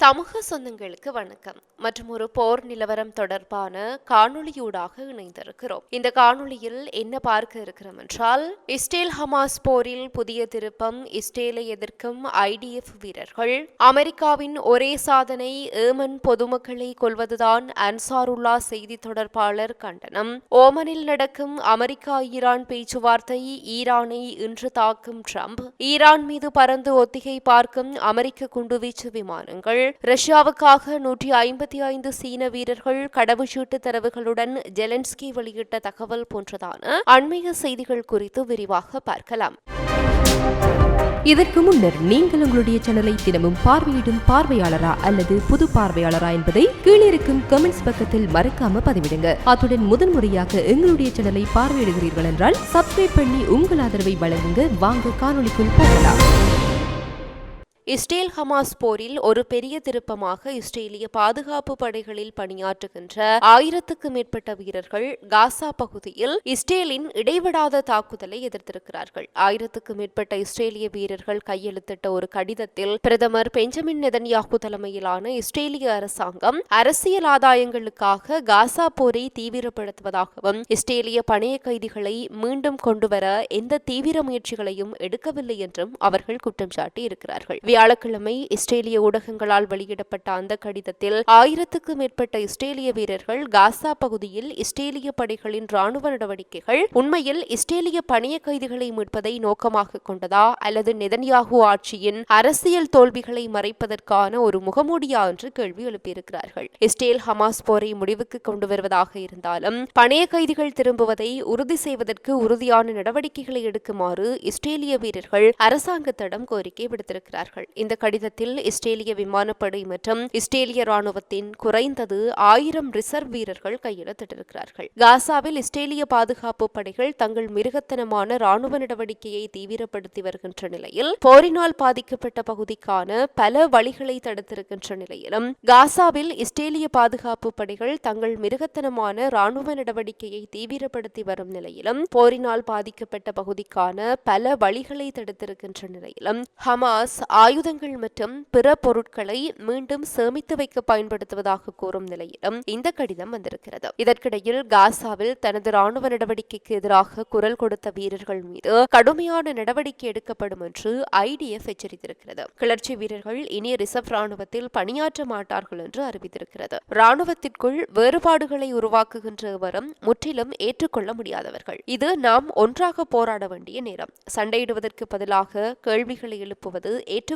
சமூக சொந்தங்களுக்கு வணக்கம். மற்றும் ஒரு போர் நிலவரம் தொடர்பான காணொளியூடாக இணைந்திருக்கிறோம். இந்த காணொளியில் என்ன பார்க்க இருக்கிறோம் என்றால் இஸ்ரேல் ஹமாஸ் போரில் புதிய திருப்பம் இஸ்ரேலை எதிர்க்கும் ஐடிஎஃப் வீரர்கள் அமெரிக்காவின் ஒரே சாதனை ஏமன் பொதுமக்களை கொல்வதுதான் அன்சாருல்லா செய்தி தொடர்பாளர் கண்டனம். ஓமனில் நடக்கும் அமெரிக்கா ஈரான் பேச்சுவார்த்தை ஈரானை இன்று தாக்கும் ட்ரம்ப். ஈரான் மீது பறந்து ஒத்திகை பார்க்கும் அமெரிக்க குண்டுவீச்சு விமானங்கள் வீரர்கள் ரஷ்யாவுக்காக நூற்றி ஐம்பத்தி ஐந்து சீன வீரர்கள் கடவுச்சீட்டு தரவுகளுடன் ஜெலன்ஸ்கி வெளியிட்ட தகவல் போன்றதான அண்மைய செய்திகள் குறித்து விரிவாக பார்க்கலாம். இதற்கு முன்னர் நீங்கள் உங்களுடைய சேனலை தினமும் பார்வையிடும் பார்வையாளரா அல்லது புது பார்வையாளரா என்பதை கீழே இருக்கும் கமெண்ட்ஸ் பக்கத்தில் மறக்காம பதிவிடுங்க. அத்துடன் முதன்முறையாக எங்களுடைய சேனலை பார்வையிடுகிறீர்கள் என்றால் சப்ஸ்கிரைப் பண்ணி உங்கள் ஆதரவை வழங்குங்க. வாங்க காணொலிக்குள் போகலாம். இஸ்ரேல் ஹமாஸ் போரில் ஒரு பெரிய திருப்பமாக இஸ்ரேலிய பாதுகாப்பு படைகளில் பணியாற்றுகின்ற ஆயிரத்துக்கு மேற்பட்ட வீரர்கள் காசா பகுதியில் இஸ்ரேலின் இடைவிடாத தாக்குதலை எதிர்த்திருக்கிறார்கள். ஆயிரத்துக்கு மேற்பட்ட இஸ்ரேலிய வீரர்கள் கையெழுத்திட்ட ஒரு கடிதத்தில் பிரதமர் பெஞ்சமின் நெதன்யாகு தலைமையிலான இஸ்ரேலிய அரசாங்கம் அரசியல் ஆதாயங்களுக்காக காசா போரை தீவிரப்படுத்துவதாகவும் இஸ்ரேலிய பணைய கைதிகளை மீண்டும் கொண்டுவர எந்த தீவிர முயற்சிகளையும் எடுக்கவில்லை என்றும் அவர்கள் குற்றம் சாட்டி இருக்கிறார்கள் வியாழக்கிழமை இஸ்ரேலிய ஊடகங்களால் வெளியிடப்பட்ட அந்த கடிதத்தில் ஆயிரத்துக்கு மேற்பட்ட இஸ்ரேலிய வீரர்கள் காசா பகுதியில் இஸ்ரேலிய படைகளின் ராணுவ நடவடிக்கைகள் உண்மையில் இஸ்ரேலிய பணிய கைதிகளை மீட்பதை நோக்கமாக கொண்டதா அல்லது நெதன்யாகு ஆட்சியின் அரசியல் தோல்விகளை மறைப்பதற்கான ஒரு முகமூடியா என்று கேள்வி எழுப்பியிருக்கிறார்கள். இஸ்ரேல் ஹமாஸ் போரை முடிவுக்கு கொண்டு வருவதாக இருந்தாலும் பணைய கைதிகள் திரும்புவதை உறுதி செய்வதற்கு உறுதியான நடவடிக்கைகளை எடுக்குமாறு இஸ்ரேலிய வீரர்கள் அரசாங்கத்திடம் கோரிக்கை விடுத்திருக்கிறார்கள். இந்த கடிதத்தில் இஸ்ரேலிய விமானப்படை மற்றும் இஸ்ரேலிய ராணுவத்தின் குறைந்தது ஆயிரம் ரிசர்வ் வீரர்கள் கையெழுத்திட்டிருக்கிறார்கள். காசாவில் இஸ்ரேலிய பாதுகாப்பு படைகள் தங்கள் மிருகத்தனமான ராணுவ நடவடிக்கையை தீவிரப்படுத்தி வருகின்ற நிலையில் போரினால் பாதிக்கப்பட்ட பகுதிக்கான பல வழிகளை தடுத்திருக்கின்ற நிலையிலும் காசாவில் இஸ்ரேலிய பாதுகாப்பு படைகள் தங்கள் மிருகத்தனமான ராணுவ நடவடிக்கையை தீவிரப்படுத்தி வரும் நிலையிலும் போரினால் பாதிக்கப்பட்ட பகுதிக்கான பல வழிகளை தடுத்திருக்கின்ற நிலையிலும் ஹமாஸ் ஆயுதங்கள் மற்றும் பிற பொருட்களை மீண்டும் சேமித்து வைக்க பயன்படுத்துவதாக கூறும் நிலையிலும் இந்த கடிதம் வந்திருக்கிறது. இதற்கிடையில் காசாவில் தனது ராணுவ நடவடிக்கைக்கு எதிராக குரல் கொடுத்த வீரர்கள் மீது கடுமையான நடவடிக்கை எடுக்கப்படும் என்று ஐடிஎஃப் எச்சரித்திருக்கிறது. கிளர்ச்சி வீரர்கள் இனி ரிசர்வ் ராணுவத்தில் பணியாற்ற மாட்டார்கள் என்று அறிவித்திருக்கிறது. ராணுவத்திற்குள் வேறுபாடுகளை உருவாக்குகின்ற வரும் முற்றிலும் ஏற்றுக்கொள்ள முடியாதவர்கள். இது நாம் ஒன்றாக போராட வேண்டிய நேரம். சண்டையிடுவதற்கு பதிலாக கேள்விகளை எழுப்புவது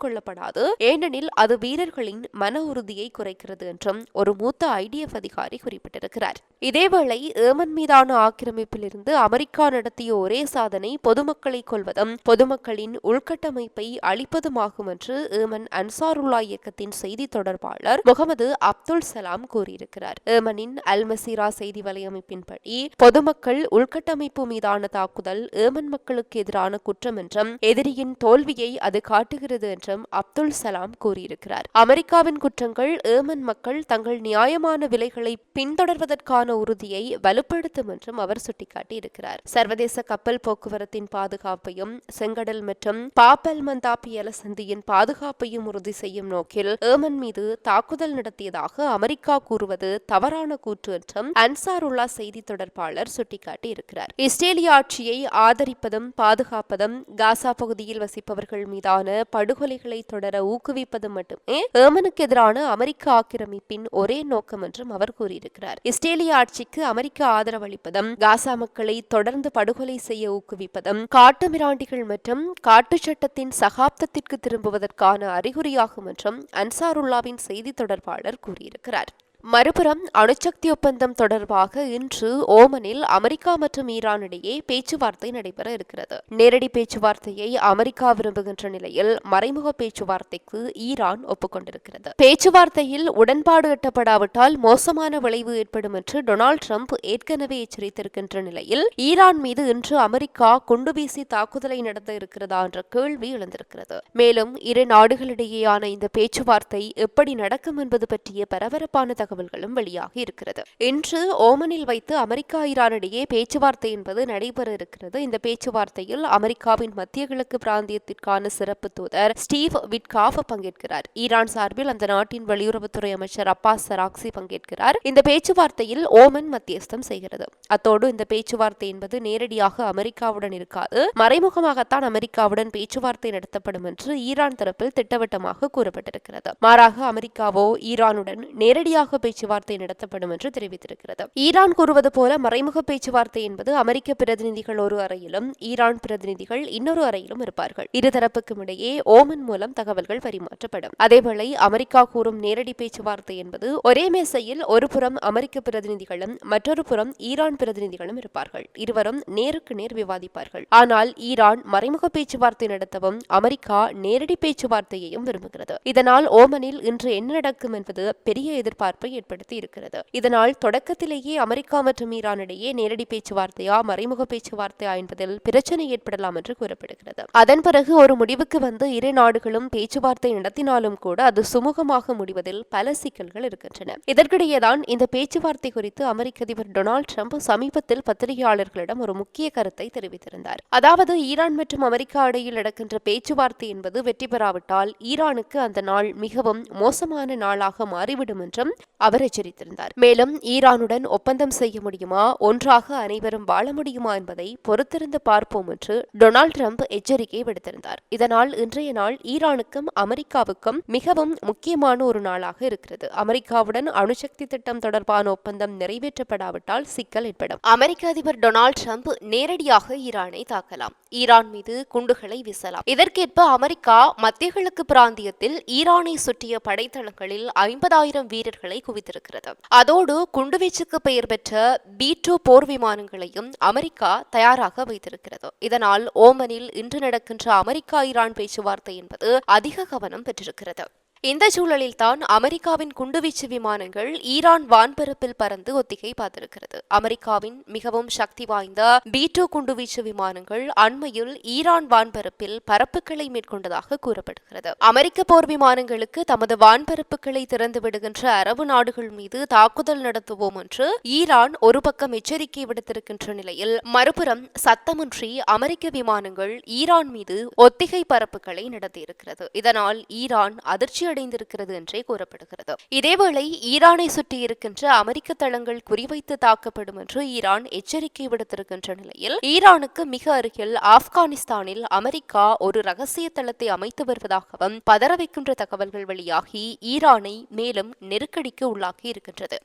ஏற்றுக்கொள்ளப்படாது. ஏனெனில் அது வீரர்களின் மன உறுதியை குறைக்கிறது என்றும் ஒரு மூத்த ஐடிஎஃப் அதிகாரி குறிப்பிட்டிருக்கிறார். இதேவேளை ஏமன் மீதான ஆக்கிரமிப்பிலிருந்து அமெரிக்கா நடத்திய ஒரே சாதனை பொதுமக்களை கொல்வதும் பொதுமக்களின் உள்கட்டமைப்பை அளிப்பதுமாகும் என்று ஏமன் அன்சாருல்லா இயக்கத்தின் செய்தி தொடர்பாளர் முகமது அப்துல் சலாம் கூறியிருக்கிறார். ஏமனின் அல் மசீரா செய்தி வலையமைப்பின்படி பொதுமக்கள் உள்கட்டமைப்பு மீதான தாக்குதல் ஏமன் மக்களுக்கு எதிரான குற்றம் என்றும் எதிரியின் தோல்வியை அது காட்டுகிறது என்றும் அப்துல் சலாம் கூறியிருக்கிறார். அமெரிக்காவின் குற்றங்கள் ஏமன் மக்கள் தங்கள் நியாயமான விலைகளை பின்தொடர்வதற்கான உறுதியை வலுப்படுத்தும் என்றும் அவர் சுட்டிக்காட்டியிருக்கிறார். சர்வதேச கப்பல் போக்குவரத்தின் பாதுகாப்பையும் செங்கடல் மற்றும் பாப்பல் மந்தாப்பியல சந்தியின் பாதுகாப்பையும் உறுதி செய்யும் நோக்கில் ஏமன் மீது தாக்குதல் நடத்தியதாக அமெரிக்கா கூறுவது தவறான கூற்று என்றும் அன்சாருல்லா செய்தி தொடர்பாளர் சுட்டிக்காட்டியிருக்கிறார். இஸ்ரேலிய ஆட்சியை ஆதரிப்பதும் பாதுகாப்பதும் காசா பகுதியில் வசிப்பவர்கள் மீதான படுகொலை படுகொலைகளை தொடர ஊக்குவிப்பது மட்டுமே ஏமனுக்கு எதிரான அமெரிக்க ஆக்கிரமிப்பின் ஒரே நோக்கம் என்றும் அவர் கூறியிருக்கிறார். இஸ்ரேலிய ஆட்சிக்கு அமெரிக்க ஆதரவளிப்பதும் காசா மக்களை தொடர்ந்து படுகொலை செய்ய ஊக்குவிப்பதும் காட்டுமிராண்டிகள் மற்றும் காட்டு சட்டத்தின் சகாப்தத்திற்கு திரும்புவதற்கான அறிகுறியாகும் என்றும் அன்சாருல்லாவின் செய்தி தொடர்பாளர் கூறியிருக்கிறார். மறுபுறம் அணுசக்தி ஒப்பந்தம் தொடர்பாக இன்று ஓமனில் அமெரிக்கா மற்றும் ஈரான் இடையே பேச்சுவார்த்தை நடைபெற இருக்கிறது. நேரடி பேச்சுவார்த்தையை அமெரிக்கா விரும்புகின்ற நிலையில் மறைமுக பேச்சுவார்த்தைக்கு ஈரான் ஒப்புக்கொண்டிருக்கிறது. பேச்சுவார்த்தையில் உடன்பாடு எட்டப்படாவிட்டால் மோசமான விளைவு ஏற்படும் என்று டொனால்டு ட்ரம்ப் ஏற்கனவே எச்சரித்திருக்கின்ற நிலையில் ஈரான் மீது இன்று அமெரிக்கா குண்டு வீசி தாக்குதலை நடத்த இருக்கிறதா என்ற கேள்வி எழுந்திருக்கிறது. மேலும் இரு நாடுகளிடையேயான இந்த பேச்சுவார்த்தை எப்படி நடக்கும் என்பது பற்றிய பரபரப்பான தகவல்களும் வெளியாகி இருக்கிறது. இன்று ஓமனில் வைத்து அமெரிக்கா ஈரான் இடையே பேச்சுவார்த்தை என்பது நடைபெற இருக்கிறது. இந்த பேச்சுவார்த்தையில் அமெரிக்காவின் மத்திய கிழக்கு பிராந்தியத்திற்கான சிறப்பு தூதர் ஸ்டீவ் விட்காஃப் பங்கேற்கிறார். ஈரான் சார்பில் அந்த நாட்டின் வெளியுறவுத்துறை அமைச்சர் அப்பாஸ் சராக்சி பங்கேற்கிறார். இந்த பேச்சுவார்த்தையில் ஓமன் மத்தியஸ்தம் செய்கிறது. அத்தோடு இந்த பேச்சுவார்த்தை என்பது நேரடியாக அமெரிக்காவுடன் இருக்காது. மறைமுகமாகத்தான் அமெரிக்காவுடன் பேச்சுவார்த்தை நடத்தப்படும் என்று ஈரான் தரப்பில் திட்டவட்டமாக கூறப்பட்டிருக்கிறது. மாறாக அமெரிக்காவோ ஈரானுடன் நேரடியாக பேச்சுவார்த்தை நடத்தப்படும் என்று தெரிவித்திருக்கிறது. ஈரான் கூறுவது போல மறைமுக பேச்சுவார்த்தை என்பது அமெரிக்க பிரதிநிதிகள் ஒரு அறையிலும் ஈரான் பிரதிநிதிகள் இன்னொரு அறையிலும் இருப்பார்கள். இருதரப்புக்கும் இடையே ஓமன் மூலம் தகவல்கள் பரிமாற்றப்படும். அதேவேளை அமெரிக்கா கூறும் நேரடி பேச்சுவார்த்தை என்பது ஒரே மேசையில் ஒருபுறம் அமெரிக்க பிரதிநிதிகளும் மற்றொரு புறம் ஈரான் பிரதிநிதிகளும் இருப்பார்கள். இருவரும் நேருக்கு நேர் விவாதிப்பார்கள். ஆனால் ஈரான் மறைமுக பேச்சுவார்த்தை நடத்தவும் அமெரிக்கா நேரடி பேச்சுவார்த்தையையும் விரும்புகிறது. இதனால் ஓமனில் இன்று என்ன நடக்கும் என்பது பெரிய எதிர்பார்ப்பை ஏற்படுத்தி இருக்கிறது. இதனால் தொடக்கத்திலேயே அமெரிக்கா மற்றும் ஈரான் இடையே நேரடி பேச்சுவார்த்தையா மறைமுக பேச்சுவார்த்தையா என்பதில் பிரச்சனை ஏற்படலாம் என்று கூறப்படுகிறது. அதன் பிறகு ஒரு முடிவுக்கு வந்து இரு நாடுகளும் பேச்சுவார்த்தை நடத்தினாலும் கூட அது சுமூகமாக முடிவதில் பல சிக்கல்கள் இருக்கின்றன. இதற்கிடையேதான் இந்த பேச்சுவார்த்தை குறித்து அமெரிக்க அதிபர் டொனால்டு ட்ரம்ப் சமீபத்தில் பத்திரிகையாளர்களிடம் ஒரு முக்கிய கருத்தை தெரிவித்திருந்தார். அதாவது ஈரான் மற்றும் அமெரிக்கா இடையில் நடக்கின்ற பேச்சுவார்த்தை என்பது வெற்றி பெறாவிட்டால் ஈரானுக்கு அந்த நாள் மிகவும் மோசமான நாளாக மாறிவிடும் என்றும் அவர் எச்சரித்திருந்தார். மேலும் ஈரானுடன் ஒப்பந்தம் செய்ய முடியுமா? ஒன்றாக அனைவரும் வாழ முடியுமா என்பதை பொறுத்திருந்து பார்ப்போம் என்று டொனால்டு ட்ரம்ப் எச்சரிக்கை விடுத்திருந்தார். இதனால் இன்றைய நாள் ஈரானுக்கும் அமெரிக்காவுக்கும் மிகவும் முக்கியமான ஒரு நாளாக இருக்கிறது. அமெரிக்காவுடன் அணுசக்தி திட்டம் தொடர்பான ஒப்பந்தம் நிறைவேற்றப்படாவிட்டால் சிக்கல் ஏற்படும். அமெரிக்க அதிபர் டொனால்டு ட்ரம்ப் நேரடியாக ஈரானை தாக்கலாம். ஈரான் மீது குண்டுகளை வீசலாம். இதற்கேற்ப அமெரிக்கா மத்திய கிழக்கு பிராந்தியத்தில் ஈரானை சுற்றிய படைத்தளங்களில் ஐம்பதாயிரம் வீரர்களை குவித்திருக்கிறது அதோடு குண்டுவீச்சுக்கு பெயர் பெற்ற பி டூ போர் விமானங்களையும் அமெரிக்கா தயாராக வைத்திருக்கிறது. இதனால் ஓமனில் இன்று நடக்கின்ற அமெரிக்கா ஈரான் பேச்சுவார்த்தை என்பது அதிக கவனம் பெற்றிருக்கிறது. இந்த சூழலில்தான் அமெரிக்காவின் குண்டுவீச்சு விமானங்கள் ஈரான் வான்பரப்பில் பறந்து ஒத்திகை பார்த்திருக்கிறது. அமெரிக்காவின் மிகவும் சக்தி வாய்ந்த பி டூ குண்டுவீச்சு விமானங்கள் அண்மையில் ஈரான் வான்பரப்பில் பரப்புகளை மேற்கொண்டதாக கூறப்படுகிறது. அமெரிக்க போர் விமானங்களுக்கு தமது வான்பரப்புகளை திறந்து விடுகின்ற அரபு நாடுகள் மீது தாக்குதல் நடத்துவோம் என்று ஈரான் ஒரு பக்கம் எச்சரிக்கை விடுத்திருக்கின்ற நிலையில் மறுபுறம் சத்தமின்றி அமெரிக்க விமானங்கள் ஈரான் மீது ஒத்திகை பரப்புகளை நடத்தியிருக்கிறது. இதனால் ஈரான் அதிர்ச்சி வீழ்ச்சியடைந்திருக்கிறது என்றே கூறப்படுகிறது. இதேவேளை ஈரானை சுற்றி இருக்கின்ற அமெரிக்க தளங்கள் குறிவைத்து தாக்கப்படும் என்று ஈரான் எச்சரிக்கை விடுத்திருக்கின்ற நிலையில் ஈரானுக்கு மிக அருகில் ஆப்கானிஸ்தானில் அமெரிக்கா ஒரு ரகசிய தளத்தை அமைத்து வருவதாகவும் பதற வைக்கின்ற தகவல்கள் வெளியாகி ஈரானை மேலும் நெருக்கடிக்கு உள்ளாக்கி இருக்கின்றது.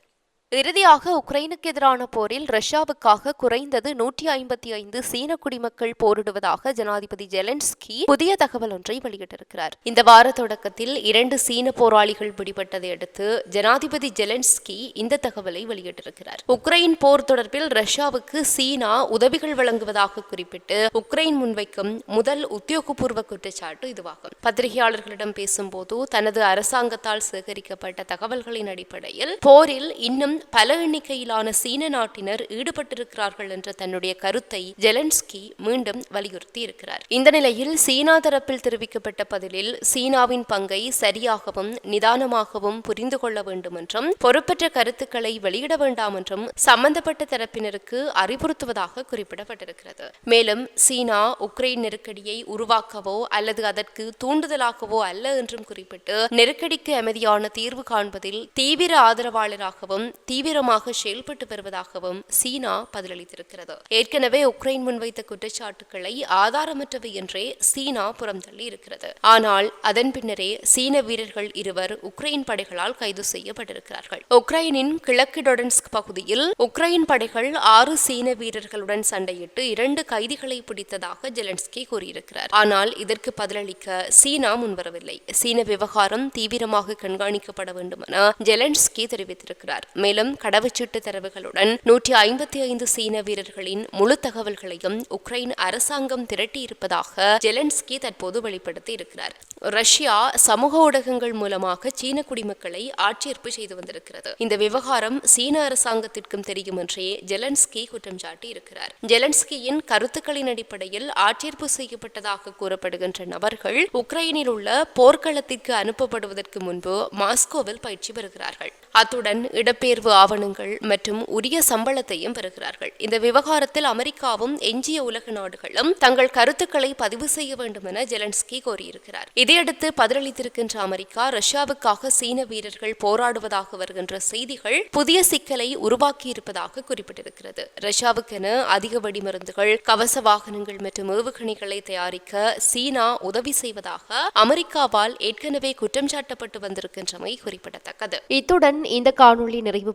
இறுதியாக உக்ரைனுக்கு எதிரான போரில் ரஷ்யாவுக்காக குறைந்தது நூற்றி ஐம்பத்தி ஐந்து சீன குடிமக்கள் போரிடுவதாக ஜனாதிபதி ஜெலன்ஸ்கி புதிய தகவல் ஒன்றை வெளியிட்டிருக்கிறார். இந்த வார தொடக்கத்தில் இரண்டு சீன போராளிகள் பிடிபட்டதை அடுத்து ஜனாதிபதி ஜெலன்ஸ்கி இந்த தகவலை வெளியிட்டிருக்கிறார். உக்ரைன் போர் தொடர்பில் ரஷ்யாவுக்கு சீனா உதவிகள் வழங்குவதாக குறிப்பிட்டு உக்ரைன் முன்வைக்கும் முதல் உத்தியோகபூர்வ குற்றச்சாட்டு இதுவாகும். பத்திரிகையாளர்களிடம் பேசும்போது தனது அரசாங்கத்தால் சேகரிக்கப்பட்ட தகவல்களின் அடிப்படையில் போரில் இன்னும் பல எண்ணிக்கையிலான சீன நாட்டினர் ஈடுபட்டிருக்கிறார்கள் என்ற தன்னுடைய கருத்தை ஜெலன்ஸ்கி மீண்டும் வலியுறுத்தி இருக்கிறார் இந்த நிலையில் சீனா தரப்பில் தெரிவிக்கப்பட்ட பதிலில் சீனாவின் பங்கை சரியாகவும் நிதானமாகவும் புரிந்து கொள்ள வேண்டும் என்றும் பொறுப்பற்ற கருத்துக்களை வெளியிட வேண்டாம் என்றும் சம்பந்தப்பட்ட தரப்பினருக்கு அறிவுறுத்துவதாக குறிப்பிடப்பட்டிருக்கிறது. மேலும் சீனா உக்ரைன் நெருக்கடியை உருவாக்கவோ அல்லது அதற்கு தூண்டுதலாகவோ அல்ல என்றும் குறிப்பிட்டு நெருக்கடிக்கு அமைதியான தீர்வு காண்பதில் தீவிர ஆதரவாளராகவும் தீவிரமாக செயல்பட்டு வருவதாகவும் சீனா பதிலளித்திருக்கிறது. ஏற்கனவே உக்ரைன் முன்வைத்த குற்றச்சாட்டுக்களை ஆதாரமற்றவை என்றே சீனா புறந்தள்ளி இருக்கிறது. ஆனால் அதன் பின்னரே சீன வீரர்கள் இருவர் உக்ரைன் படைகளால் கைது செய்யப்பட்டிருக்கிறார்கள். உக்ரைனின் கிழக்கு டொடன்ஸ்க் பகுதியில் உக்ரைன் படைகள் ஆறு சீன வீரர்களுடன் சண்டையிட்டு இரண்டு கைதிகளை பிடித்ததாக ஜெலன்ஸ்கி கூறியிருக்கிறார். ஆனால் இதற்கு பதிலளிக்க சீனா முன்வரவில்லை. சீன விவகாரம் தீவிரமாக கண்காணிக்கப்பட வேண்டும் என ஜெலன்ஸ்கி தெரிவித்திருக்கிறார். மேலும் மேலும் கடவுச்சீட்டு தரவுகளுடன் நூற்றி ஐம்பத்தி ஐந்து சீன வீரர்களின் முழு தகவல்களையும் உக்ரைன் அரசாங்கம் திரட்டியிருப்பதாக ஜெலன்ஸ்கி தற்போது வெளிப்படுத்தி இருக்கிறார் ரஷ்யா சமூக ஊடகங்கள் மூலமாக சீன குடிமக்களை ஆட்சேர்ப்பு செய்து வந்திருக்கிறது. இந்த விவகாரம் சீன அரசாங்கத்திற்கும் தெரியும் என்றே ஜெலன்ஸ்கி குற்றம் சாட்டி இருக்கிறார் ஜெலன்ஸ்கியின் கருத்துக்களின் அடிப்படையில் ஆட்சேர்ப்பு செய்யப்பட்டதாக கூறப்படுகின்ற நபர்கள் உக்ரைனில் உள்ள போர்க்களத்திற்கு அனுப்பப்படுவதற்கு முன்பு மாஸ்கோவில் பயிற்சி பெறுகிறார்கள். அத்துடன் இடப்பெயர்வு ஆவணங்கள் மற்றும் உரிய சம்பளத்தையும் பெறுகிறார்கள். இந்த விவகாரத்தில் அமெரிக்காவும் எஞ்சிய உலக நாடுகளும் தங்கள் கருத்துக்களை பதிவு செய்ய வேண்டும் என ஜெலன்ஸ்கி கோரியிருக்கிறார். இதையடுத்து பதிலளித்திருக்கின்ற அமெரிக்கா ரஷ்யாவுக்காக சீன வீரர்கள் போராடுவதாக வருகின்ற செய்திகள் புதிய சிக்கலை உருவாக்கியிருப்பதாக குறிப்பிட்டிருக்கிறது. ரஷ்யாவுக்கென அதிக வெடிமருந்துகள் கவச வாகனங்கள் மற்றும் ஏவுகணைகளை தயாரிக்க சீனா உதவி செய்வதாக அமெரிக்காவால் ஏற்கனவே குற்றம் சாட்டப்பட்டு வந்திருக்கின்றமை குறிப்பிடத்தக்கது. இத்துடன் இந்த காணொளி நிறைவு